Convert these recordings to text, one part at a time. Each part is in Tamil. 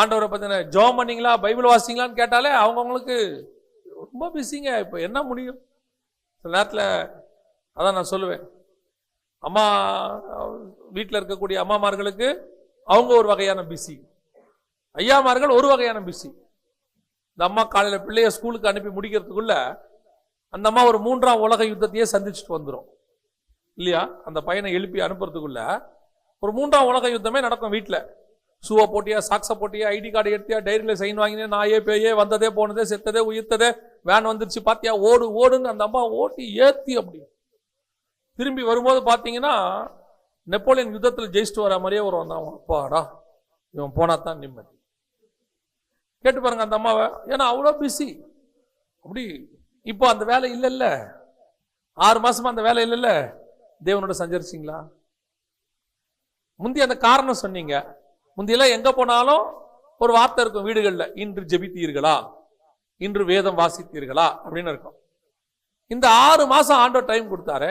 ஆண்டவரை பத்தின ஜோம் பண்ணீங்களா? பைபிள் வாசிங்களான்னு கேட்டாலே அவங்கவுங்களுக்கு ரொம்ப பிஸிங்க. இப்போ என்ன முடியும்? சில நேரத்தில் அதான் நான் சொல்லுவேன். அம்மா வீட்டில் இருக்கக்கூடிய அம்மாமார்களுக்கு அவங்க ஒரு வகையான பிஸி. ஐயாமார்கள் ஒரு வகையான பிஸி. இந்த அம்மா காலையில் பிள்ளைய ஸ்கூலுக்கு அனுப்பி முடிக்கிறதுக்குள்ள அந்த அம்மா ஒரு மூன்றாம் உலக யுத்தத்தையே சந்திச்சுட்டு வந்துடும் இல்லையா? அந்த பையனை எழுப்பி அனுப்புறதுக்குள்ள ஒரு மூன்றாம் உலக யுத்தமே நடக்கும் வீட்டில் ஷூவை போட்டியா சாக்ஸை போட்டியா ஐடி கார்டு எடுத்தியா டைரியில் சைன் வாங்கினே நாயே பேயே வந்ததே போனதே செத்ததே உயிர்த்ததே வேன் வந்துருச்சு பார்த்தியா ஓடு ஓடுன்னு அந்த அம்மா ஓட்டி ஏற்றி அப்படி. திரும்பி வரும்போது பார்த்தீங்கன்னா நெப்போலியன் யுத்தத்தில் ஜெயிச்சுட்டு வர மாதிரியே ஒரு வந்தான் அப்பாடா இவன் போனா தான் நிம்மதி. கேட்டு பாருங்க அந்த அம்மாவை. ஏன்னா அவ்வளோ பிஸி அப்படி இப்போ அந்த வேலை இல்லைல்ல. ஆறு மாசமா அந்த வேலை இல்லைல்ல. தேவனோட சஞ்சரிச்சிங்களா? முந்தி அந்த காரணம் சொன்னீங்க. முந்தியெல்லாம் எங்க போனாலும் ஒரு வார்த்தை இருக்கும் வீடுகளில் இன்று ஜெபித்தீர்களா? இன்று வேதம் வாசித்தீர்களா? அப்படின்னு இருக்கும். இந்த ஆறு மாசம் ஆண்டோ டைம் கொடுத்தாரு.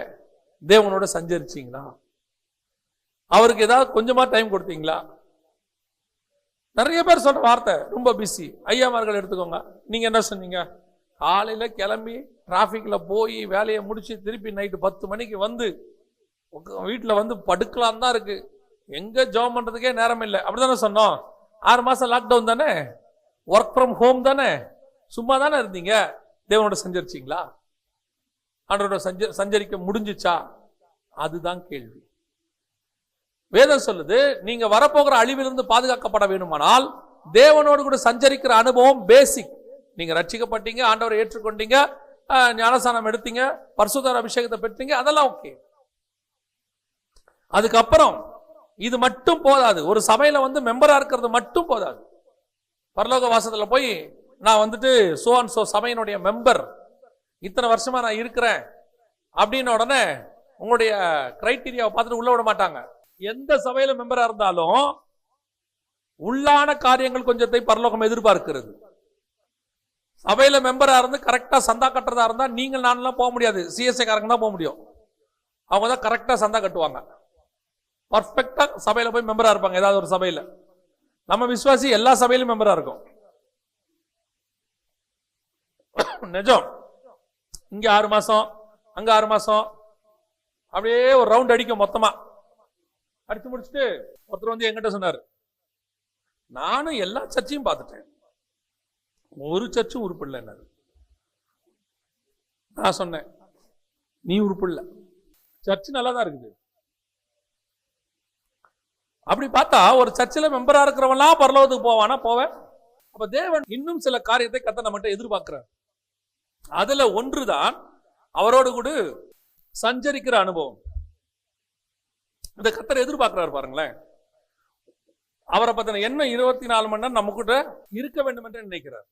தேவனோட சஞ்சரிச்சிங்களா? அவருக்கு ஏதாவது கொஞ்சமா டைம் கொடுத்தீங்களா? நிறைய பேர் சொல்ற வார்த்தை ரொம்ப பிஸி ஐயாமார்கள் எடுத்துக்கோங்க. நீங்க என்ன சொன்னீங்க? காலையில கிளம்பி டிராஃபிக்ல போய் வேலையை முடிச்சு திருப்பி நைட்டு பத்து மணிக்கு வந்து வீட்டில் வந்து படுக்கலாம் தான் இருக்கு. எங்க ஜாப் பண்றதுக்கே நேரம் இல்லை. அப்படிதானே சொன்னோம்? ஆறு மாசம் லாக்டவுன் தானே? ஒர்க் ஃப்ரம் ஹோம் தானே? சும்மா தானே இருந்தீங்க? தேவனோட சஞ்சரிச்சிங்களா? ஆண்டவரோட சஞ்ச சஞ்சரிக்க முடிஞ்சிச்சா? அதுதான் கேள்வி. வேதம் சொல்லுது நீங்க வரப்போகிற அழிவிலிருந்து பாதுகாக்கப்பட வேண்டுமானால் தேவனோடு கூட சஞ்சரிக்கிற அனுபவம் பேசிக் நீங்க ரட்சிக்கப்பட்டீங்க ஆண்டவரை ஏற்றுக்கொண்டீங்க ஞானசானம் எடுத்தீங்க பரிசுத்தர் அபிஷேகத்தை பெற்றீங்க அதெல்லாம் ஓகே அதுக்கப்புறம் இது மட்டும் போதாது. ஒரு சபையில் வந்து மெம்பராக இருக்கிறது மட்டும் போதாது. பரலோக வாசத்தில் போய் நான் வந்துட்டு சோ அண்ட் சோ சபையினுடைய மெம்பர் இத்தனை வருஷமா நான் இருக்கிறேன். அப்படின்ன உடனே உங்களுடைய கிரைட்டீரியாவை பார்த்துட்டு உள்ள விட மாட்டாங்க. எந்த சபையில மெம்பரா இருந்தாலும் உள்ளான காரியங்கள் கொஞ்சத்தை பரலோகம் எதிர்பார்க்கிறது. சபையில மெம்பரா இருந்து கரெக்டா சந்தா கட்டுறதா இருந்தா நீங்கள் நான்லாம் போக முடியாது. சிஎஸ்ஐ காரங்க தான் போக முடியும். அவங்க தான் கரெக்டா சந்தா கட்டுவாங்க. பர்ஃபெக்டாக சபையில் போய் மெம்பராக இருப்பாங்க ஏதாவது ஒரு சபையில். நம்ம விசுவாசி எல்லா சபையிலும் மெம்பராக இருக்கும். நிஜம். இங்கே ஆறு மாதம் அங்கே ஆறு மாதம் அப்படியே ஒரு ரவுண்ட் அடிக்கும் மொத்தமாக அடித்து முடிச்சுட்டு ஒருத்தர் வந்து என்கிட்ட சொன்னார். நானும் எல்லா சர்ச்சையும் பார்த்துட்டேன். ஒரு சர்ச்சும் உருப்பிடலைன்னாரு நான் சொன்னேன் நீ உருப்பிடல சர்ச் நல்லா தான் இருக்குது. அப்படி பார்த்தா ஒரு சர்ச்சில் மெம்பராக இருக்கிறவன்லாம் பரலோகத்துக்கு போவானா? போவேன். அப்போ தேவன் இன்னும் சில காரியத்தை கத்த நம்மகிட்ட எதிர்பார்க்கிறார். ஒன்று தான் அவரோடு கூட சஞ்சரிக்கிற அனுபவம். இந்த கத்தரை எதிர்பார்க்கிறாரு பாருங்களேன். அவரை பத்தின என்ன இருபத்தி நாலு மணி நேரம் நம்ம கூட இருக்க வேண்டும் என்று நினைக்கிறார்.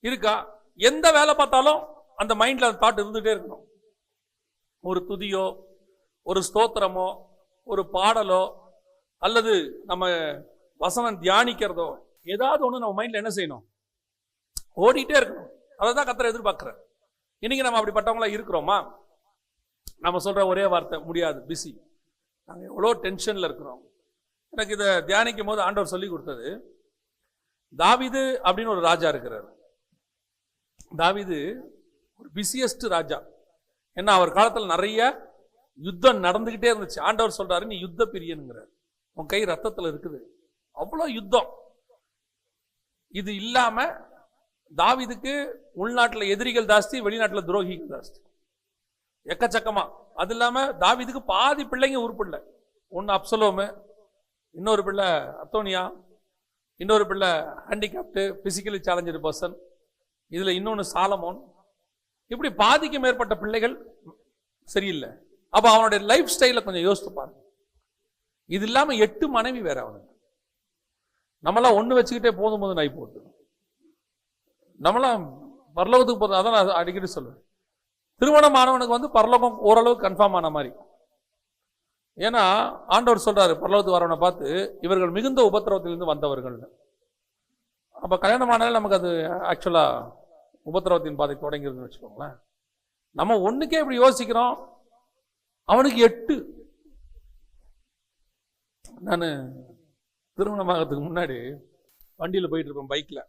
இருக்கா? எந்த வேலை பார்த்தாலும் அந்த மைண்ட்ல அந்த தாட் இருந்துகிட்டே இருக்கணும். ஒரு துதியோ ஒரு ஸ்தோத்திரமோ ஒரு பாடலோ அல்லது நம்ம வசனம் தியானிக்கிறதோ ஏதாவது ஒன்று நம்ம மைண்டில் என்ன செய்யணும்? ஓடிட்டே இருக்கணும். அதை தான் கத்தரை எதிர்பார்க்குறேன் இன்னைக்கு நம்ம அப்படிப்பட்டவங்களா இருக்கிறோமா? நம்ம சொல்ற ஒரே வார்த்தை முடியாது பிஸி நாங்கள் எவ்வளோ டென்ஷனில் இருக்கிறோம். எனக்கு இதை தியானிக்கும் போது ஆண்டவர் சொல்லி கொடுத்தது தாவிது அப்படின்னு ஒரு ராஜா இருக்கிறார். தாவிது ஒரு பிஸியஸ்ட் ராஜா. ஏன்னா அவர் காலத்தில் நிறைய யுத்தம் நடந்துக்கிட்டே இருந்துச்சு. ஆண்டவர் சொல்றாரு நீ யுத்த பிரியனுங்கிறார் உன் கை ரத்தத்தில் இருக்குது. அவ்வளோ யுத்தம். இது இல்லாம தாவிதுக்கு உள்நாட்டில் எதிரிகள் ஜாஸ்தி வெளிநாட்டில் துரோகிகள் ஜாஸ்தி. எக்கச்சக்கமா. அது இல்லாம தாவிதுக்கு பாதி பிள்ளைங்க உருப்பிடல. ஒன்று அப்சலோமு இன்னொரு பிள்ளை அத்தோனியா இன்னொரு பிள்ளை ஹேண்டிகேப்டு பிசிக்கலி சேலஞ்சு பர்சன் இதில் இன்னொன்று சாலமோன். இப்படி பாதிக்கு மேற்பட்ட பிள்ளைகள் சரியில்லை. அப்போ அவனுடைய லைஃப் ஸ்டைலை கொஞ்சம் யோசித்து பாருங்க. இது இல்லாமல் எட்டு மனைவி வேற அவனுக்கு. நம்மளாம் ஒன்று வச்சுக்கிட்டே போதும் போதும் ஆகி போட்டு. நம்மளாம் பரலோகத்துக்கு போதும் அதான் நான் அடிக்கடி சொல்லுவேன். திருமணம் ஆனவனுக்கு வந்து பரலோகம் ஓரளவு கன்ஃபார்ம் ஆன மாதிரி. ஏன்னா ஆண்டவர் சொல்றாரு பரலோகத்துக்கு வரவனை பார்த்து இவர்கள் மிகுந்த உபத்திரவத்திலிருந்து வந்தவர்கள். அப்போ கல்யாணம் ஆனாலும் நமக்கு அது ஆக்சுவலாக உபத்திரவத்தின் பாதை தொடங்கிருதுன்னு வச்சுக்கோங்களேன். நம்ம ஒன்றுக்கே இப்படி யோசிக்கிறோம் அவனுக்கு எட்டு. நான் திருமணமாகறதுக்கு முன்னாடி வண்டியில் போயிட்டு இருப்பேன் பைக்கில்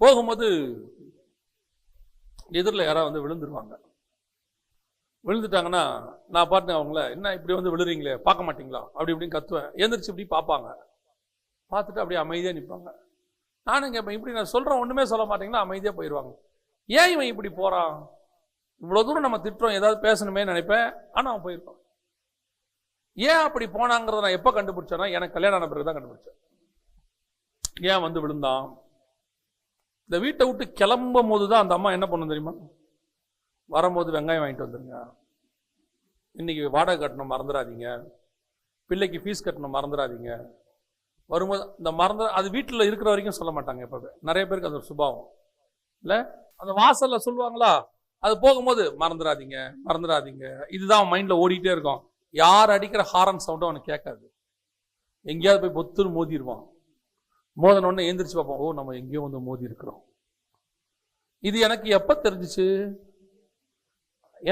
போகும்போது எதிரில் யாராவது வந்து விழுந்துருவாங்க. விழுந்துட்டாங்கன்னா நான் பாட்டு அவங்கள என்ன இப்படி வந்து விழுறீங்களே பார்க்க மாட்டீங்களா? அப்படி இப்படின்னு கத்துவேன். எந்திரிச்சு இப்படி பார்ப்பாங்க. பார்த்துட்டு அப்படியே அமைதியாக நிற்பாங்க நானும் கேட்பேன் இப்படி நான் சொல்கிறேன் ஒன்றுமே சொல்ல மாட்டீங்களா? அமைதியாக போயிடுவாங்க ஏன் இவன் இப்படி போகிறான் இவ்வளோ தூரம் நம்ம திட்டுறோம் ஏதாவது பேசணுமே நினைப்பேன். ஆனால் அவன் போயிருப்பான். ஏன் அப்படி போனாங்கிறத நான் எப்போ கண்டுபிடிச்சேன்னா எனக்கு கல்யாணம் ஆன பிறகு தான் கண்டுபிடிச்சேன். ஏன் வந்து விழுந்தான்? இந்த வீட்டை விட்டு கிளம்பும் போது தான் அந்த அம்மா என்ன பண்ணும் தெரியுமா? வரும்போது வெங்காயம் வாங்கிட்டு வந்துருங்க. இன்னைக்கு வாடகை கட்டணும் மறந்துடாதீங்க. பிள்ளைக்கு ஃபீஸ் கட்டணும் மறந்துடாதீங்க. வரும்போது இந்த மறந்து அது வீட்டில் இருக்கிற வரைக்கும் சொல்ல மாட்டாங்க எப்பவே நிறைய பேருக்கு அது ஒரு சுபாவம். இல்லை? அந்த வாசலில் சொல்லுவாங்களா? அது போகும்போது மறந்துடாதீங்க மறந்துடாதீங்க. இதுதான் மைண்டில் ஓடிக்கிட்டே இருக்கும். யார் அடிக்கிற ஹாரன் சவுண்டும் அவனுக்கு கேட்காது. எங்கேயாவது போய் பொத்துன்னு மோதிடுவான் மோதனோடனே எழுந்திரிச்சு எந்திரிச்சு பார்ப்போம் ஓ நம்ம எங்கேயோ வந்து மோதி இருக்கிறோம் இது எனக்கு எப்போ தெரிஞ்சிச்சு?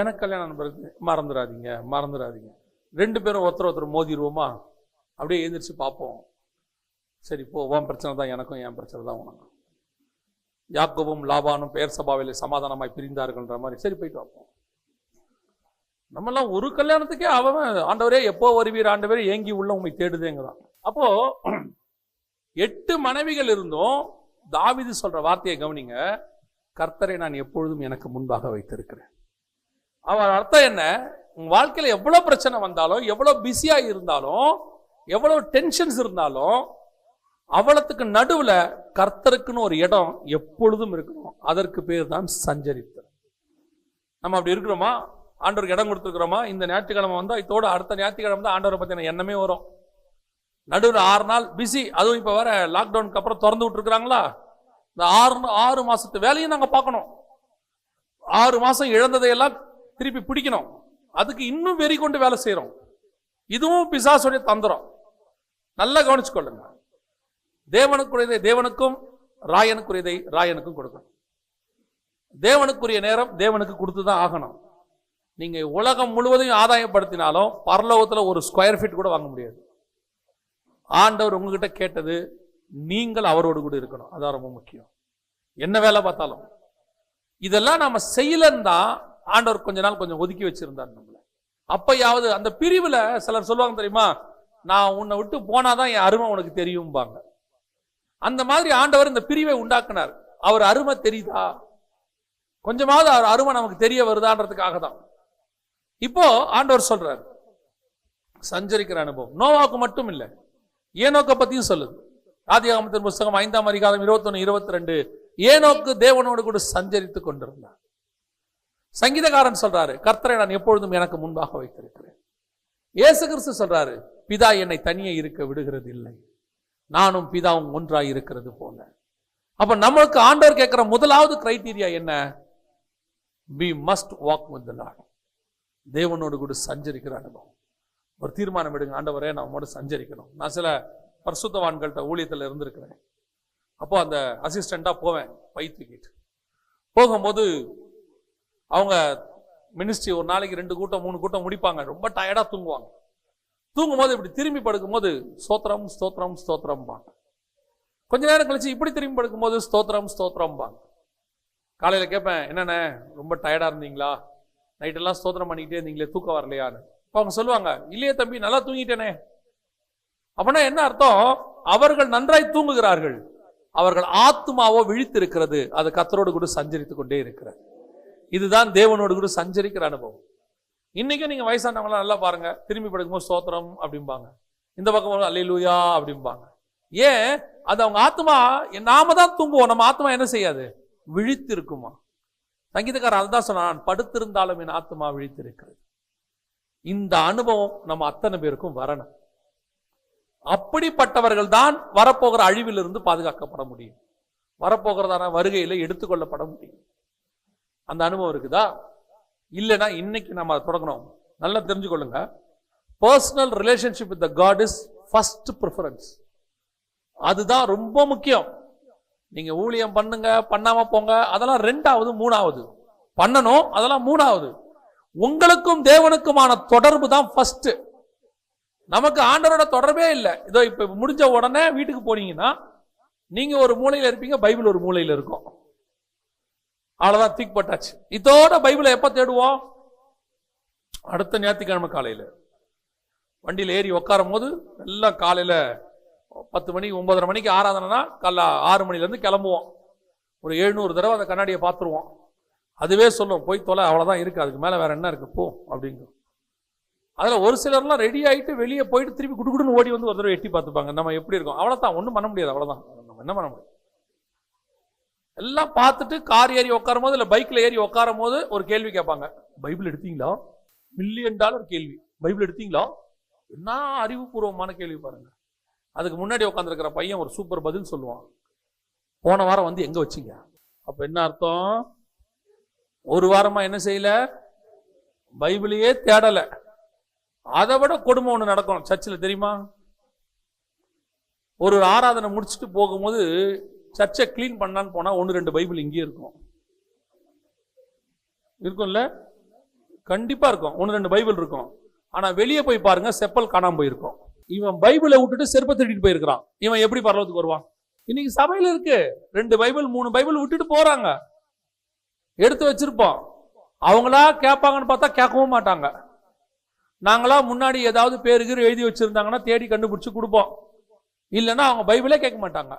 எனக்கு கல்யாணம் ஆன பிறகு. மறந்துடாதீங்க மறந்துடாதீங்க. ரெண்டு பேரும் ஒருத்தர் ஒருத்தர் மோதிடுவோமா அப்படியே எழுந்திரிச்சு பார்ப்போம். சரி போ உன் பிரச்சனை தான் எனக்கும் என் பிரச்சனை தான் உனக்கும். யாக்கோவும் லாபானும் பெயர் சபாவிலே சமாதானமாய் பிரிந்தார்கள்ன்ற மாதிரி. சரி போயிட்டு பார்ப்போம். நம்மெல்லாம் ஒரு கல்யாணத்துக்கே அவன் ஆண்டவரே எப்போ வருவீர் ஆண்டவரே ஏங்கி உள்ள உண்மை தேடுதேங்கிறான் அப்போ எட்டு மனைவிகள் இருந்தும் தாவிது சொல்ற வார்த்தையை கவனிங்க. கர்த்தரை நான் எப்பொழுதும் எனக்கு முன்பாக வைத்திருக்கிறேன். அவன் அர்த்தம் என்ன? உங்க வாழ்க்கையில் எவ்வளவு பிரச்சனை வந்தாலும் எவ்வளவு பிஸியா இருந்தாலும் எவ்வளவு டென்ஷன்ஸ் இருந்தாலும் அவளத்துக்கு நடுவில் கர்த்தருக்குன்னு ஒரு இடம் எப்பொழுதும் இருக்கணும். அதற்கு பேர் தான் சஞ்சரித்தல். நம்ம அப்படி இருக்கிறோமா? ஆண்டவருக்கு இடம் கொடுத்துருக்குறோமா? இந்த ஞாயிற்றுக்கிழமை வந்தால் இதோட அடுத்த ஞாயிற்றுக்கிழமை தான் ஆண்டவரை பற்றின எண்ணமே வரும். நடுவில் ஆறு நாள் பிஸி அதுவும் இப்போ வேற லாக்டவுனுக்கு அப்புறம் திறந்து விட்டுருக்குறாங்களா? இந்த ஆறு ஆறு மாதத்து வேலையும் நாங்கள் பார்க்கணும். ஆறு மாதம் இழந்ததையெல்லாம் திருப்பி பிடிக்கணும். அதுக்கு இன்னும் வெறி கொண்டு வேலை செய்கிறோம் இதுவும் பிசாசுடைய தந்திரம். நல்லா கவனிச்சுக்கொள்ளுங்க. தேவனுக்குரியதை தேவனுக்கும் ராயனுக்குரியதை ராயனுக்கும் கொடுக்கணும். தேவனுக்குரிய நேரம் தேவனுக்கு கொடுத்து தான் ஆகணும். நீங்கள் உலகம் முழுவதையும் ஆதாயப்படுத்தினாலும் பரலோகத்தில் ஒரு ஸ்கொயர் ஃபீட் கூட வாங்க முடியாது. ஆண்டவர் உங்ககிட்ட கேட்டது நீங்கள் அவரோடு கூட இருக்கணும். அதான் ரொம்ப முக்கியம். என்ன வேலை பார்த்தாலும். இதெல்லாம் நம்ம செய்யலன்னு தான் ஆண்டவர் கொஞ்ச நாள் கொஞ்சம் ஒதுக்கி வச்சிருந்தார் நம்மளை. அப்பயாவது அந்த பிரிவில் சிலர் சொல்லுவாங்க தெரியுமா? நான் உன்னை விட்டு போனாதான் என் அருமை உனக்கு தெரியும்பாங்க. அந்த மாதிரி ஆண்டவர் இந்த பிரிவை உண்டாக்குனார். அவர் அருமை தெரியுதா? கொஞ்சமாவது அவர் அருமை நமக்கு தெரிய வருதான்றதுக்காக தான் இப்போ ஆண்டவர் சொல்றார் சஞ்சரிக்கிற அனுபவம். நோவாக்கு மட்டும் இல்லை ஏனோக்க பத்தியும் சொல்லுது. ஆதியாகமத்தின் புஸ்தகம் ஐந்தாம் அதிகாரம் இருபத்தொன்னு இருபத்தி ரெண்டு ஏனோக்கு தேவனோடு கூட சஞ்சரித்து கொண்டிருந்தார். சங்கீதக்காரன் சொல்றாரு கர்த்தரை நான் எப்பொழுதும் எனக்கு முன்பாக வைத்திருக்கிறேன். இயேசு கிறிஸ்து சொல்றாரு பிதா என்னை தனியே இருக்க விடுகிறது இல்லை நானும் பிதாவும் ஒன்றாய் இருக்கிறது போல. அப்ப நம்மளுக்கு ஆண்டவர் கேட்கிற முதலாவது கிரைட்டீரியா என்ன? We must walk with Lord தேவனோடு கூட சஞ்சரிக்கிற அனுபவம். ஒரு தீர்மானம் எடுங்க ஆண்டவரே நான் உங்களோட சஞ்சரிக்கணும். நான் சில பரிசுத்தவான்கள்ட்ட ஊழியத்தில் இருந்திருக்கிறேன். அப்போ அந்த அசிஸ்டண்ட்டாக போவேன் பை தூக்கிட்டு போகும்போது அவங்க மினிஸ்ட்ரி ஒரு நாளைக்கு ரெண்டு கூட்டம் மூணு கூட்டம் முடிப்பாங்க. ரொம்ப டயர்டாக தூங்குவாங்க. தூங்கும்போது இப்படி திரும்பி படுக்கும்போது ஸ்தோத்திரம் ஸ்தோத்திரம் ஸ்தோத்திரம்பாங்க. கொஞ்ச நேரம் கழிச்சு இப்படி திரும்பி படுக்கும்போது ஸ்தோத்திரம் ஸ்தோத்திரம்பாங்க. காலையில் கேட்பேன் என்னண்ணே ரொம்ப டயர்டாக இருந்தீங்களா? நைட்டெல்லாம் ஸ்தோத்திரம் பண்ணிக்கிட்டே இருந்தீங்களே தூக்கம் வரலையான்னு. இப்போ அவங்க சொல்லுவாங்க இல்லையே தம்பி நல்லா தூங்கிட்டேனே. அப்படின்னா என்ன அர்த்தம்? அவர்கள் நன்றாய் தூங்குகிறார்கள். அவர்கள் ஆத்மாவோ விழித்திருக்கிறது. அது கத்தரோடு கூட சஞ்சரித்து கொண்டே இருக்கிறது. இதுதான் தேவனோடு கூட சஞ்சரிக்கிற அனுபவம். இன்னைக்கும் நீங்க வயசானவங்களாம் நல்லா பாருங்க. திரும்பி படுக்கும்போது ஸ்தோத்திரம் அப்படிம்பாங்க. இந்த பக்கம் அல்லையிலூயா அப்படிம்பாங்க. ஏன்? அது அவங்க ஆத்மா நாம தான் தூங்குவோம். நம்ம ஆத்மா என்ன செய்யாது? விழித்து இருக்குமா சங்கீதக்காரன் அதுதான் சொன்னான் படுத்திருந்தாலும் என் ஆத்மா விழித்திருக்கிறது. இந்த அனுபவம் நம்ம அத்தனை பேருக்கும் வரணும். அப்படிப்பட்டவர்கள் தான் வரப்போகிற அழிவிலிருந்து பாதுகாக்கப்பட முடியும். வரப்போகிறதான வருகையில் எடுத்துக்கொள்ளப்பட முடியும். அந்த அனுபவம் இருக்குதா? இல்லைன்னா இன்னைக்கு நம்ம அதை தொடங்கணும். நல்லா தெரிஞ்சுக்கொள்ளுங்க. Personal relationship with the God is first preference அதுதான் ரொம்ப முக்கியம். நீங்க ஊழியம் பண்ணுங்க பண்ணாம போங்க அதெல்லாம் ரெண்டாவது மூணாவது. பண்ணணும் அதெல்லாம் மூணாவது. உங்களுக்கும் தேவனுக்குமான தொடர்பு தான் ஃபர்ஸ்ட் நமக்கு ஆண்டரோட தொடர்பே இல்லை. இதோ இப்ப முடிஞ்ச உடனே வீட்டுக்கு போனீங்கன்னா நீங்க ஒரு மூலையில இருப்பீங்க பைபிள் ஒரு மூலையில இருக்கும். அவ்வளவுதான் தூக்கி பட்டாச்சு. இதோட பைபிளை எப்ப தேடுவோம்? அடுத்த ஞாயிற்றுக்கிழமை காலையில. வண்டியில் ஏறி உட்காரும் போது எல்லாம் காலையில பத்து மணி ஒன்பதரை மணிக்கு ஆராதனைனா காலைல ஆறு மணிலேருந்து கிளம்புவோம். ஒரு எழுநூறு தடவை அந்த கண்ணாடியை பார்த்துருவோம். அதுவே சொல்லும் போய் தொலை அவ்வளோதான் இருக்குது அதுக்கு மேலே வேறு என்ன இருக்கு? போ அப்படிங்கும். அதில் ஒரு சிலர்லாம் ரெடி ஆகிட்டு வெளியே போயிட்டு திருப்பி குடுகுடுன்னு ஓடி வந்து ஒரு தடவை எட்டி பார்த்துப்பாங்க. நம்ம எப்படி இருக்கோம்? அவ்வளோதான் ஒன்றும் பண்ண முடியாது அவ்வளோதான் நம்ம என்ன பண்ண முடியும்? எல்லாம் பார்த்துட்டு கார் ஏறி உட்காரும் போது இல்லை பைக்கில் ஏறி உட்காரும் போது ஒரு கேள்வி கேட்பாங்க. பைபிள் எடுத்தீங்களா? மில்லியன் டாலர் கேள்வி. பைபிள் எடுத்தீங்களா? என்ன அறிவுபூர்வமான கேள்வி பாருங்கள் அதுக்கு முன்னாடி உட்காந்துருக்கிற பையன் ஒரு சூப்பர் பதில் சொல்லுவான். போன வாரம் வந்து எங்கே வச்சீங்க? அப்போ என்ன அர்த்தம்? ஒரு வாரமாக என்ன செய்யல? பைபிளையே தேடலை. அதை விட கொடுமை ஒன்று நடக்கும். சர்ச்சில் தெரியுமா? ஒரு ஆராதனை முடிச்சுட்டு போகும்போது சர்ச்சை க்ளீன் பண்ணான்னு போனால் ஒன்று ரெண்டு பைபிள் இங்கேயே இருக்கும். இருக்கும்ல? கண்டிப்பாக இருக்கும். ஒன்று ரெண்டு பைபிள் இருக்கும். ஆனால் வெளியே போய் பாருங்கள் செப்பல் காணாம போயிருக்கும். இவன் பைபிளை விட்டுட்டு செருப்பை திருடிட்டு போயிருக்கிறான். இவன் எப்படி பரலோகத்துக்கு வருவான்? இன்னைக்கு சபையில் இருக்கு. ரெண்டு பைபிள் மூணு பைபிள் விட்டுட்டு போறாங்க. எடுத்து வச்சிருப்போம். அவங்களா கேட்பாங்கன்னு பார்த்தா கேட்கவும் மாட்டாங்க. நாங்களா முன்னாடி ஏதாவது பேருக்கு எழுதி வச்சிருந்தாங்கன்னா தேடி கண்டுபிடிச்சு கொடுப்போம். இல்லைன்னா அவங்க பைபிளே கேட்க மாட்டாங்க.